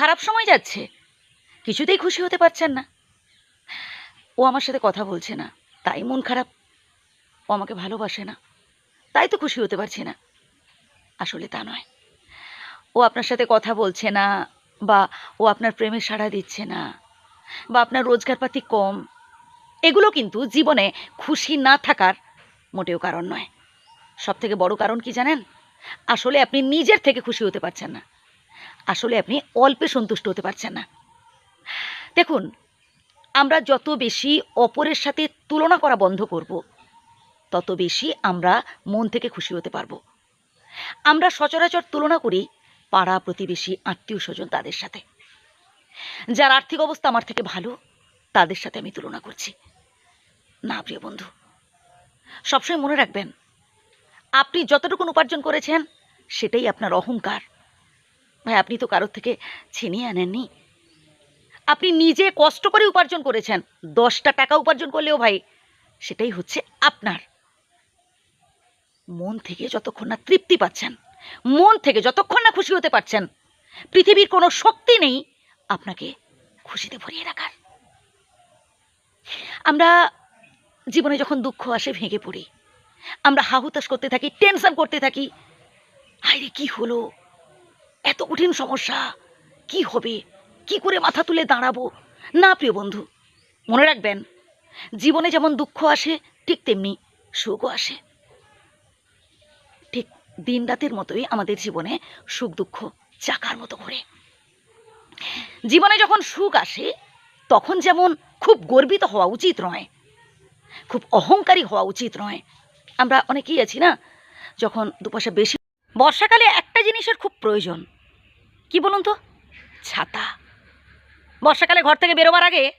খারাপ সময় যাচ্ছে। কিছুতেই খুশি হতে পারছেন না। ও আমার সাথে কথা বলছে না। তাই মন খারাপ। ও আমাকে ভালোবাসে না। তাই তো খুশি হতে পারছি না। আসলে তা নয়। ও আপনার সাথে কথা বলছে না বা ও আপনার প্রেমে সাড়া দিচ্ছে না বা আপনার রোজগারপাতি কম, এগুলো কিন্তু জীবনে খুশি না থাকার মোটেও কারণ নয়। সব থেকে বড় কারণ কি জানেন? আসলে আপনি নিজের থেকে খুশি হতে পারছেন না। আসলে আপনি অল্পে সন্তুষ্ট হতে পারছেন না। দেখুন, আমরা যত বেশি অপরের সাথে তুলনা করা বন্ধ করব, তত বেশি আমরা মন থেকে খুশি হতে পারব। আমরা সচরাচর তুলনা করি পাড়া প্রতিবেশী আত্মীয় স্বজন তাদের সাথে। যার আর্থিক অবস্থা আমার থেকে ভালো, তাদের সাথে আমি তুলনা করছি। না, প্রিয় বন্ধু, সবসময় মনে রাখবেন, আপনি যতটুকুন উপার্জন করেছেন, সেটাই আপনার অহংকার। ভাই, আপনি তো কারোর থেকে ছিনিয়ে আনেননি। আপনি নিজে কষ্ট করে উপার্জন করেছেন। দশটা টাকা উপার্জন করলেও ভাই, সেটাই হচ্ছে আপনার। মন থেকে যতক্ষণ না তৃপ্তি পাচ্ছেন, মন থেকে যতক্ষণ না খুশি হতে পারছেন, পৃথিবীর কোনো শক্তি নেই আপনাকে খুশিতে ভরিয়ে রাখার। আমরা জীবনে যখন দুঃখ আসে, ভেঙে পড়ি, আমরা হাহুতাশ করতে থাকি, টেনশন করতে থাকি, হায়রে কি হলো? এত কঠিন সমস্যা। কি হবে? কি করে মাথা তুলে দাঁড়াবো? না, প্রিয় বন্ধু, মনে রাখবেন, জীবনে যেমন দুঃখ আসে, ঠিক তেমনি সুখও আসে। ঠিক দিন রাতের মতোই আমাদের জীবনে সুখ দুঃখ চাকার মতো ঘোরে। জীবনে যখন সুখ আসে, তখন যেমন খুব গর্বিত হওয়া উচিত নয়, খুব অহংকারী হওয়া উচিত নয়। আমরা অনেকেই আছি না, যখন দুপাশা বেশি বর্ষাকালে একটা জিনিসের খুব প্রয়োজন কি বলুন তো? ছাতা। বর্ষাকালে ঘর থেকে বেরোবার আগে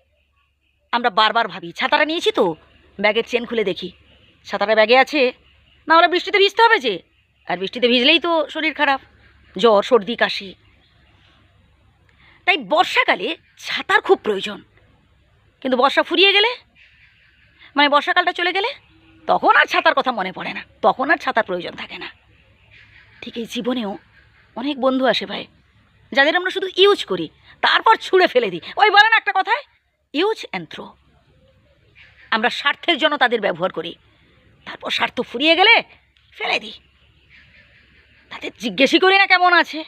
আমরা বারবার ভাবি, ছাতাটা নিয়েছি তো? ব্যাগের চেন খুলে দেখি। ছাতাটা ব্যাগে আছে, না হলে বৃষ্টিতে ভিজতে হবে যে। আর বৃষ্টিতে ভিজলেই তো শরীর খারাপ, জ্বর, সর্দি, কাশি। তাই বর্ষাকালে ছাতার খুব প্রয়োজন। কিন্তু বর্ষা ফুরিয়ে গেলে? মানে বর্ষাকালটা চলে গেলে? তখন আর ছাতার কথা মনে পড়ে না, তখন আর ছাতার প্রয়োজন থাকে না। ঠিক এই জীবনেও অনেক বন্ধু আসে ভাই। যাদের আমরা শুধু ইউজ করি, তারপর ছুঁড়ে ফেলে দিই। ওই বলে না একটা কথায়, ইউজ অ্যান্ড থ্রো আমরা স্বার্থের জন্য তাদের ব্যবহার করি। তারপর স্বার্থ ফুরিয়ে গেলে ফেলে দিই। তাদের জিজ্ঞেসই করি না কেমন আছে।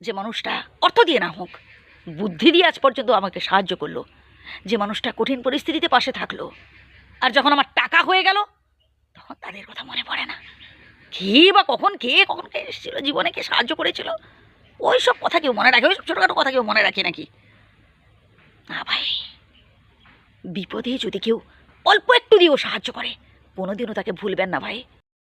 যে মানুষটা অর্থ দিয়ে না হোক, বুদ্ধি দিয়ে আজ পর্যন্ত আমাকে সাহায্য করল। যে মানুষটা কঠিন পরিস্থিতিতে পাশে থাকল। আর যখন আমার টাকা হয়ে গেল, তখন তাদের কথা মনে পড়ে না। কে বা কখন কে কখন কে এসেছিল, জীবনে কে সাহায্য করেছিল? ওই সব কথা কেউ মনে রাখে? ওই সব ছোটোখাটো কথা কেউ মনে রাখে নাকি? না ভাই। বিপদে যদি কেউ অল্প একটু দিয়েও সাহায্য করে, কোনোদিনও তাকে ভুলবেন না ভাই।